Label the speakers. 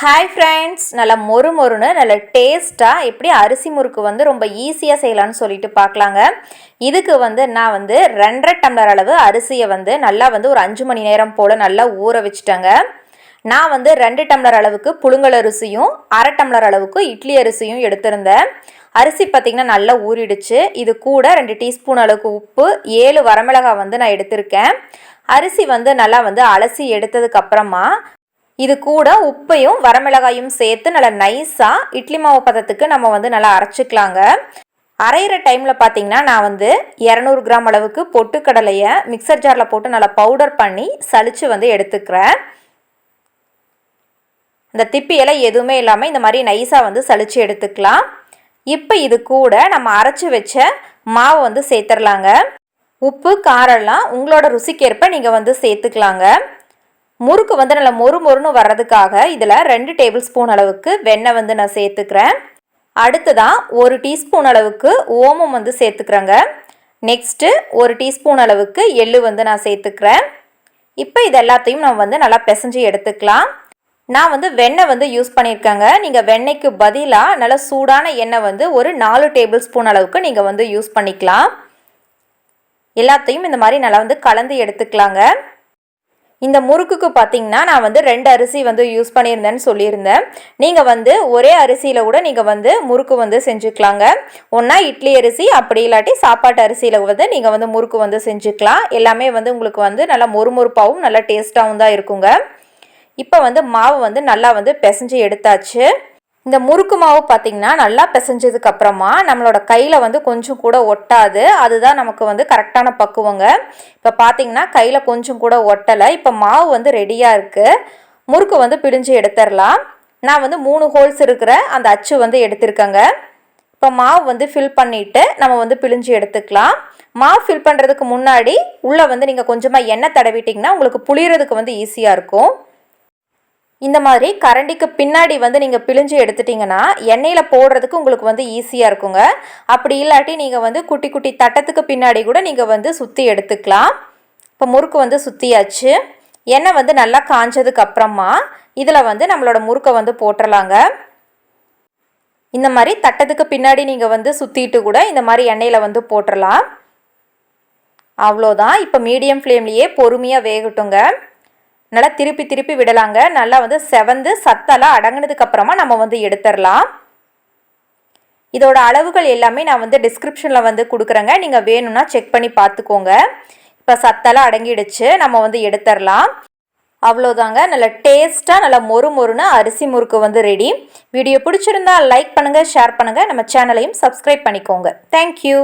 Speaker 1: Hi friends நல்லா மொறு மொறுன்னு நல்ல டேஸ்ட்டாக எப்படி அரிசி முறுக்கு வந்து ரொம்ப ஈஸியாக செய்யலான்னு சொல்லிட்டு பார்க்கலாங்க. இதுக்கு வந்து நான் வந்து ரெண்டரை டம்ளர் அளவு அரிசியை வந்து நல்லா வந்து ஒரு அஞ்சு மணி நேரம் போல் நல்லா ஊற வச்சுட்டேங்க. நான் வந்து ரெண்டு டம்ளர் அளவுக்கு புழுங்கல் அரிசியும் அரை டம்ளர் அளவுக்கு இட்லி அரிசியும் எடுத்திருந்தேன். அரிசி பார்த்திங்கன்னா நல்லா ஊறிடுச்சு. இது கூட ரெண்டு டீஸ்பூன் அளவுக்கு உப்பு ஏழு வரமிளகாய் வந்து நான் எடுத்திருக்கேன். அரிசி வந்து நல்லா வந்து அலசி எடுத்ததுக்கப்புறமா இது கூட உப்பையும் வரமிளகாயும் சேர்த்து நல்லா நைஸாக இட்லி மாவு பதத்துக்கு நம்ம வந்து நல்லா அரைச்சிக்கலாங்க. அரைகிற டைமில் பார்த்தீங்கன்னா நான் வந்து இரநூறு கிராம் அளவுக்கு பொட்டுக்கடலையை மிக்சர் ஜாரில் போட்டு நல்லா பவுடர் பண்ணி சளிச்சு வந்து எடுத்துக்கிறேன். இந்த திப்பியெல்லாம் எதுவுமே இல்லாமல் இந்த மாதிரி நைஸாக வந்து சளிச்சு எடுத்துக்கலாம். இப்போ இது கூட நம்ம அரைச்சி வச்ச மாவு வந்து சேர்த்துடலாங்க உப்பு காரெல்லாம் உங்களோட ருசிக்கேற்ப நீங்கள் வந்து சேர்த்துக்கலாங்க. முறுக்கு வந்து நல்லா மொறு மொறுன்னு வர்றதுக்காக இதில் ரெண்டு டேபிள் ஸ்பூன் அளவுக்கு வெண்ணெய் வந்து நான் சேர்த்துக்கிறேன். அடுத்ததான் ஒரு டீஸ்பூன் அளவுக்கு ஓமம் வந்து சேர்த்துக்கிறேங்க. நெக்ஸ்ட்டு ஒரு டீஸ்பூன் அளவுக்கு எள்ளு வந்து நான் சேர்த்துக்கிறேன். இப்போ இது எல்லாத்தையும் நம்ம வந்து நல்லா பிசைஞ்சு எடுத்துக்கலாம். நான் வந்து வெண்ணெய் வந்து யூஸ் பண்ணியிருக்கேங்க. நீங்கள் வெண்ணெய்க்கு பதிலாக நல்லா சூடான எண்ணெய் வந்து ஒரு நாலு டேபிள் ஸ்பூன் அளவுக்கு நீங்கள் வந்து யூஸ் பண்ணிக்கலாம். எல்லாத்தையும் இந்த மாதிரி நல்லா வந்து கலந்து எடுத்துக்கலாங்க. இந்த முறுக்குக்கு பார்த்தீங்கன்னா நான் வந்து ரெண்டு அரிசி வந்து யூஸ் பண்ணியிருந்தேன்னு சொல்லியிருந்தேன். நீங்கள் வந்து ஒரே அரிசியில் கூட நீங்கள் வந்து முறுக்கு வந்து செஞ்சுக்கலாங்க. ஒன்றா இட்லி அரிசி அப்படி இல்லாட்டி சாப்பாட்டு அரிசியில் வந்து நீங்கள் வந்து முறுக்கு வந்து செஞ்சுக்கலாம். எல்லாமே வந்து உங்களுக்கு வந்து நல்லா மொறுமொறுப்பாகவும் நல்லா டேஸ்ட்டாகவும் தான் இருக்குங்க. இப்போ வந்து மாவு வந்து நல்லா வந்து பிசைஞ்சு எடுத்தாச்சு. இந்த முறுக்கு மாவு பார்த்திங்கன்னா நல்லா பிசைஞ்சதுக்கு அப்புறமா நம்மளோட கையில் வந்து கொஞ்சம் கூட ஒட்டாது. அதுதான் நமக்கு வந்து கரெக்டான பக்குவங்க. இப்போ பார்த்திங்கன்னா கையில் கொஞ்சம் கூட ஒட்டலை. இப்போ மாவு வந்து ரெடியாக இருக்குது முறுக்கு வந்து பிடிஞ்சு எடுத்துடலாம் நான் வந்து மூணு ஹோல்ஸ் இருக்கிற அந்த அச்சு வந்து எடுத்திருக்கேங்க. இப்போ மாவு வந்து ஃபில் பண்ணிவிட்டு நம்ம வந்து பிழிஞ்சு எடுத்துக்கலாம். மாவு ஃபில் பண்ணுறதுக்கு முன்னாடி உள்ளே வந்து நீங்கள் கொஞ்சமாக எண்ணெய் தடவிட்டிங்கன்னா உங்களுக்கு புளியறதுக்கு வந்து ஈஸியாக இருக்கும். இந்த மாதிரி கரண்டிக்கு பின்னாடி வந்து நீங்கள் பிழிஞ்சு எடுத்துட்டிங்கன்னா எண்ணெயில் போடுறதுக்கு உங்களுக்கு வந்து ஈஸியாக இருக்குங்க. அப்படி இல்லாட்டி நீங்கள் வந்து குட்டி குட்டி தட்டத்துக்கு பின்னாடி கூட நீங்கள் வந்து சுற்றி எடுத்துக்கலாம். இப்போ முறுக்கு வந்து சுற்றியாச்சு எண்ணெய் வந்து நல்லா காஞ்சதுக்கு அப்புறமா இதில் வந்து நம்மளோட முறுக்கை வந்து போட்டுடலாங்க இந்த மாதிரி தட்டத்துக்கு பின்னாடி நீங்கள் வந்து சுற்றிட்டு கூட இந்த மாதிரி எண்ணெயில் வந்து போட்டுடலாம் அவ்வளோதான். இப்போ மீடியம் ஃப்ளேம்லேயே பொறுமையாக வேகட்டுங்க. நல்லா திருப்பி திருப்பி விடலாங்க. நல்லா வந்து செவந்து சத்தெல்லாம் அடங்கினதுக்கப்புறமா நம்ம வந்து எடுத்துடலாம் இதோட அளவுகள் எல்லாமே நான் வந்து டிஸ்கிரிப்ஷனில் வந்து கொடுக்குறேங்க. நீங்கள் வேணும்னா செக் பண்ணி பார்த்துக்கோங்க இப்போ சத்தெல்லாம் அடங்கிடுச்சு. நம்ம வந்து எடுத்துடலாம் அவ்வளோதாங்க நல்ல டேஸ்ட்டாக நல்லா மொறு மொறுன்னு அரிசி முறுக்கு வந்து ரெடி வீடியோ பிடிச்சிருந்தா லைக் பண்ணுங்கள் ஷேர் பண்ணுங்கள் நம்ம சேனலையும் சப்ஸ்கிரைப் பண்ணிக்கோங்க. தேங்க்யூ